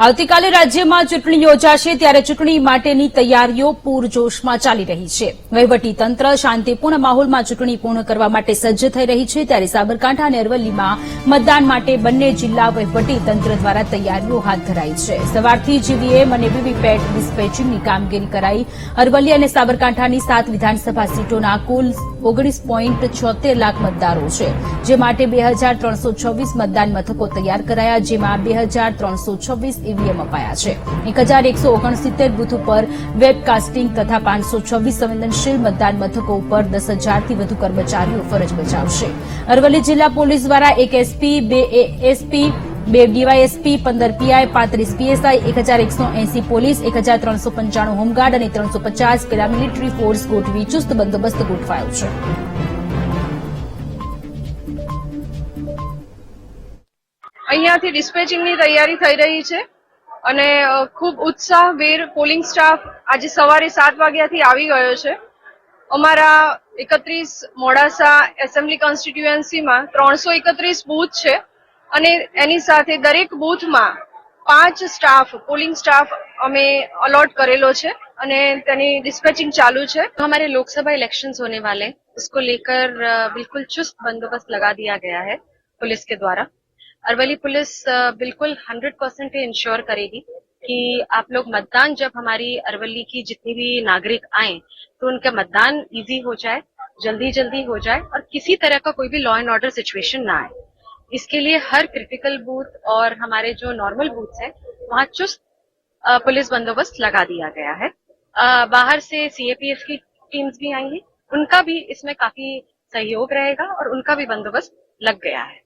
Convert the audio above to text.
આવતીકાલે રાજ્યમાં ચૂંટણી યોજાશે ત્યારે ચૂંટણી માટેની તૈયારીઓ પૂરજોશમાં ચાલી રહી છે. વહીવટી તંત્ર શાંતિપૂર્ણ માહોલમાં ચૂંટણી પૂર્ણ કરવા માટે સજ્જ થઈ રહી છે ત્યારે સાબરકાંઠા અને અરવલ્લીમાં મતદાન માટે બંને જિલ્લા વહીવટી દ્વારા તૈયારીઓ હાથ ધરાઈ છે. સવારથી જીવીએમ અને વીવીપેટ ડિસ્પેચિંગની કામગીરી કરાઈ. અરવલ્લી અને સાબરકાંઠાની સાત વિધાનસભા સીટોના કુલ ઓગણીસ પોઈન્ટ છોતેર લાખ મતદારો છે, જે માટે બે હજાર ત્રણસો છવ્વીસ મતદાન મથકો તૈયાર કરાયા, જેમાં બે હજાર ત્રણસો છવ્વીસ ઈવીએમ અપાયા છે. એક હજાર એકસો ઓગણસિત્તેર બુથ ઉપર વેબકાસ્ટિંગ તથા પાંચસો છવ્વીસ સંવેદનશીલ મતદાન મથકો ઉપર દસ હજારથી વધુ કર્મચારીઓ ફરજ બજાવશે. અરવલ્લી જિલ્લા પોલીસ દ્વારા એક એસપી, બે એએસપી બે ડીવાયએસપી, પંદર પીઆઈ, પાંત્રીસ પીએસઆઈ, એક હજાર એકસો એસી પોલીસ, એક હજાર ત્રણસો પંચાણું હોમગાર્ડ અને ત્રણસો પચાસ પેરામિલિટરી ફોર્સ ગોઠવી ચુસ્ત બંદોબસ્ત ગોઠવાયો છે. અહીંયાથી ડિસ્પેચિંગની તૈયારી થઈ રહી છે અને અ, ખૂબ ઉત્સાહભેર પોલિંગ સ્ટાફ આજે સવારે સાત વાગ્યાથી આવી ગયો છે અમારા એકત્રીસ મોડાસા એસેમ્બલી કોન્સ્ટિટ્યુએન્સીમાં ત્રણસો એકત્રીસ બૂથ છે અને એની સાથે દરેક બૂથમાં પાંચ સ્ટાફ પોલિંગ સ્ટાફ અમે અલોટ કરેલો છે અને તેની ડિસ્પેચિંગ ચાલુ છે हमारे लोकसभा इलेक्शंस होने वाले हैं उसको लेकर अ, बिल्कुल चुस्त बंदोबस्त लगा दिया गया है पुलिस के द्वारा अरवली पुलिस बिल्कुल हंड्रेड परसेंट इंश्योर करेगी कि आप लोग मतदान जब हमारी अरवली की जितनी भी नागरिक आए तो उनका मतदान इजी हो जाए, जल्दी जल्दी हो जाए और किसी तरह का कोई भी लॉ एंड ऑर्डर सिचुएशन ना आए। इसके लिए हर क्रिटिकल बूथ और हमारे जो नॉर्मल बूथ है, वहाँ चुस्त पुलिस बंदोबस्त लगा दिया गया है। बाहर से सीएपीएफ की टीम्स भी आएँगी, उनका भी इसमें काफ़ी सहयोग रहेगा और उनका भी बंदोबस्त लग गया है।